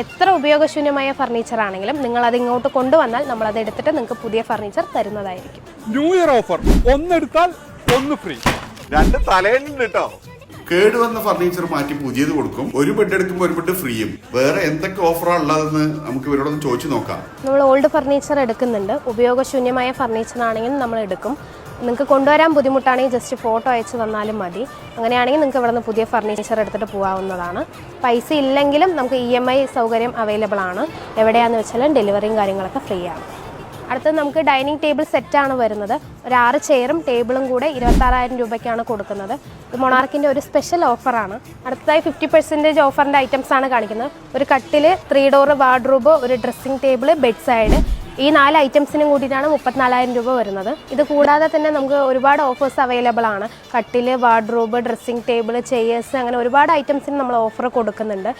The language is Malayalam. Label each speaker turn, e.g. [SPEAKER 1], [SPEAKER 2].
[SPEAKER 1] എത്ര ഉപയോഗശൂന്യമായ ഫർണിച്ചർ ആണെങ്കിലും നിങ്ങൾ അത് ഇങ്ങോട്ട് കൊണ്ടുവന്നാൽ നമ്മൾ അത് എടുത്തിട്ട് നിങ്ങൾക്ക് പുതിയ ഫർണിച്ചർ തരുന്നതായിരിക്കും.
[SPEAKER 2] ന്യൂ ഇയർ ഓഫർ ഒന്നെടുത്താൽ ഒന്ന് ഫ്രീ
[SPEAKER 3] രണ്ട് തലയിലുണ്ട് കേട്ടോ
[SPEAKER 4] കേടുവന്ന ഫർണിച്ചർ മാറ്റി പുതിയത് കൊടുക്കും. ഒരു ബെഡ് എടുക്കുമ്പോൾ ഒരു ബെഡ് ഫ്രീയും വേറെ എന്തൊക്കെ ഓഫറാ ഉള്ളതെന്ന് നമുക്ക് ഇവരോടൊന്ന് ചോദിച്ചു നോക്കാം.
[SPEAKER 1] നമ്മൾ ഓൾഡ് ഫർണിച്ചർ എടുക്കുന്നുണ്ട്. ഉപയോഗശൂന്യമായ ഫർണിച്ചർ ആണെങ്കിലും നമ്മൾ എടുക്കും. നിങ്ങൾക്ക് കൊണ്ടുവരാൻ ബുദ്ധിമുട്ടാണെങ്കിൽ ജസ്റ്റ് ഫോട്ടോ അയച്ച് തന്നാലും മതി. അങ്ങനെയാണെങ്കിൽ നിങ്ങൾക്ക് ഇവിടെ നിന്ന് പുതിയ ഫർണിച്ചർ എടുത്തിട്ട് പോകാവുന്നതാണ്. പൈസ ഇല്ലെങ്കിലും നമുക്ക് ഇ എം ഐ സൗകര്യം അവൈലബിൾ ആണ്. എവിടെയാണെന്ന് വെച്ചാൽ ഡെലിവറിയും കാര്യങ്ങളൊക്കെ ഫ്രീ ആണ്. അടുത്തത് നമുക്ക് ഡൈനിങ് ടേബിൾ സെറ്റാണ് വരുന്നത്. ഒരു ആറ് ചെയറും ടേബിളും കൂടെ ഇരുപത്താറായിരം രൂപയ്ക്കാണ് കൊടുക്കുന്നത്. ഇത് മൊണാർക്കിന്റെ ഒരു സ്പെഷ്യൽ ഓഫറാണ് അടുത്തതായി ഫിഫ്റ്റി പെർസെന്റേജ് ഓഫറിന്റെ ഐറ്റംസ് ആണ് കാണിക്കുന്നത്. ഒരു കട്ടിൽ ത്രീ ഡോർ വാർഡ്രൂബ് ഒരു ഡ്രസ്സിംഗ് ടേബിൾ ബെഡ് സൈഡ് ഈ നാല് ഐറ്റംസിനും കൂട്ടിയിട്ടാണ് മുപ്പത്തിനാലായിരം രൂപ വരുന്നത്. ഇത് കൂടാതെ തന്നെ നമുക്ക് ഒരുപാട് ഓഫേഴ്സ് അവൈലബിൾ ആണ്. കട്ടിൽ വാർഡ്രോബ് ഡ്രസ്സിംഗ് ടേബിൾ ചെയേഴ്സ് അങ്ങനെ ഒരുപാട് ഐറ്റംസിന് നമ്മൾ ഓഫർ കൊടുക്കുന്നുണ്ട്.